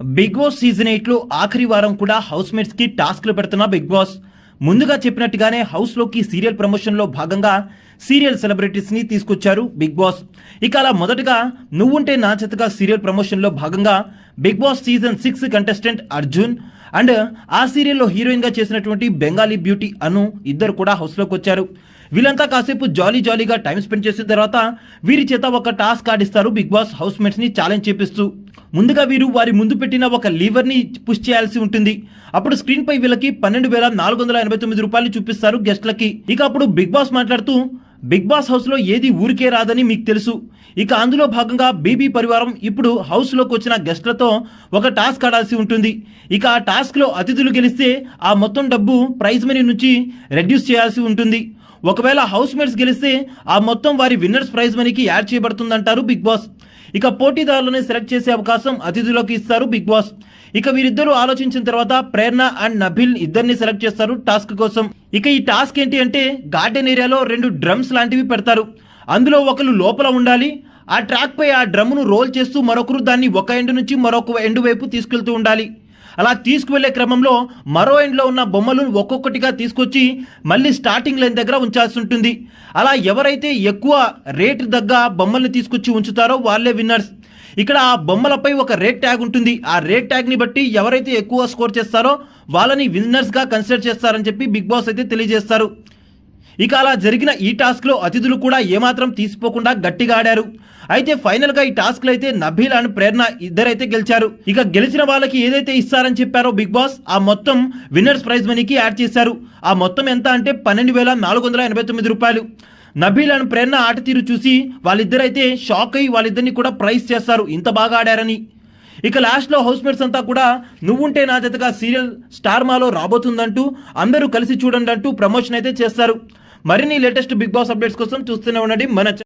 Big boss season ఎయిట్లో ఆఖరి వారం కూడా హౌస్ మేట్స్కి టాస్క్లు పెడుతున్న బిగ్ బాస్. ముందుగా చెప్పినట్టుగానే హౌస్లోకి సీరియల్ ప్రమోషన్లో భాగంగా సీరియల్ సెలబ్రిటీస్ని తీసుకొచ్చారు బిగ్ బాస్. ఇక అలా మొదటగా నువ్వుంటే నా చేతగా సీరియల్ ప్రమోషన్లో భాగంగా Bigg Boss season six contestant Arjun and ఆ సీరియల్లో హీరోయిన్గా చేసినటువంటి బెంగాలీ బ్యూటీ అను ఇద్దరు కూడా హౌస్లోకి వచ్చారు. వీళ్ళంతా కాసేపు జాలీ జాలీగా టైం స్పెండ్ చేసిన తర్వాత వీరి చేత ఒక టాస్క్ ఆడిస్తారు బిగ్ బాస్ హౌస్ మేట్స్ని ఛాలెంజ్ చేపిస్తూ. ముందుగా వీరు వారి ముందు పెట్టిన ఒక లీవర్ని పుష్ చేయాల్సి ఉంటుంది. అప్పుడు స్క్రీన్ పై వీళ్ళకి పన్నెండు వేల నాలుగు వందల ఎనభై తొమ్మిది రూపాయలు చూపిస్తారు గెస్ట్లకి. ఇక అప్పుడు బిగ్ బాస్ మాట్లాడుతూ బిగ్ బాస్ హౌస్లో ఏది ఊరికే రాదని మీకు తెలుసు. ఇక అందులో భాగంగా బీబీ పరివారం ఇప్పుడు హౌస్లోకి వచ్చిన గెస్ట్లతో ఒక టాస్క్ ఆడాల్సి ఉంటుంది. ఇక ఆ టాస్క్లో అతిథులు గెలిస్తే ఆ మొత్తం డబ్బు ప్రైజ్ మనీ నుంచి రెడ్యూస్ చేయాల్సి ఉంటుంది. ఒకవేళ హౌస్ మేట్స్ గెలిస్తే ఆ మొత్తం వారి విన్నర్స్ ప్రైజ్ మనీకి యాడ్ చేయబడుతుందంటారు బిగ్ బాస్. ఇక పోటీదారులను సెలెక్ట్ చేసే అవకాశం అతిథులకు ఇస్తారు బిగ్ బాస్. ఇక వీరిద్దరూ ఆలోచించిన తర్వాత ప్రేరణ అండ్ నభిల్ ఇద్దరిని సెలెక్ట్ చేస్తారు టాస్క్ కోసం. ఇక ఈ టాస్క్ ఏంటి అంటే గార్డెన్ ఏరియాలో రెండు డ్రమ్స్ లాంటివి పెడతారు. అందులో ఒకరు లోపల ఉండాలి ఆ ట్రాక్ పై ఆ డ్రమ్ను రోల్ చేస్తూ మరొకరు దాన్ని ఒక ఎండు నుంచి మరొక ఎండు వైపు తీసుకెళ్తూ ఉండాలి. అలా తీసుకువెళ్ళే క్రమంలో మరో ఎండ్లో ఉన్న బొమ్మలు ఒక్కొక్కటిగా తీసుకొచ్చి మళ్ళీ స్టార్టింగ్ లైన్ దగ్గర ఉంచాల్సి ఉంటుంది. అలా ఎవరైతే ఎక్కువ రేటు తగ్గ బొమ్మల్ని తీసుకొచ్చి ఉంచుతారో వాళ్ళే విన్నర్స్ ఇక్కడ ఆ బొమ్మలపై ఒక రేట్ ట్యాగ్ ఉంటుంది. ఆ రేట్ ట్యాగ్ని బట్టి ఎవరైతే ఎక్కువ స్కోర్ చేస్తారో వాళ్ళని విన్నర్స్గా కన్సిడర్ చేస్తారని చెప్పి బిగ్ బాస్ అయితే తెలియజేస్తారు. ఇక అలా జరిగిన ఈ టాస్క్లో అతిథులు కూడా ఏమాత్రం తీసిపోకుండా గట్టిగా ఆడారు. అయితే ఫైనల్గా ఈ టాస్క్లో అయితే నభీల్ అండ్ ప్రేరణ ఇద్దరైతే గెలిచారు. ఇక గెలిచిన వాళ్ళకి ఏదైతే ఇస్తారని చెప్పారో బిగ్ బాస్ ఆ మొత్తం విన్నర్స్ ప్రైజ్ మనీకి యాడ్ చేశారు. ఆ మొత్తం ఎంత అంటే పన్నెండు వేల నాలుగు వందల ఎనభై తొమ్మిది రూపాయలు. నబీల్ అండ్ ప్రేరణ ఆట తీరు చూసి వాళ్ళిద్దరైతే షాక్ అయ్యి వాళ్ళిద్దరిని కూడా ప్రైజ్ చేస్తారు. ఇంత బాగా ఆడారని. ఇక లాస్ట్లో హౌస్మేట్స్ అంతా కూడా నువ్వుంటే నా జతగా సీరియల్ స్టార్ మాలో రాబోతుందంటూ అందరూ కలిసి చూడండి అంటూ ప్రమోషన్ అయితే చేస్తారు. మరిన్ని లేటెస్ట్ బిగ్ బాస్ అప్డేట్స్ కోసం చూస్తూనే ఉండండి. మన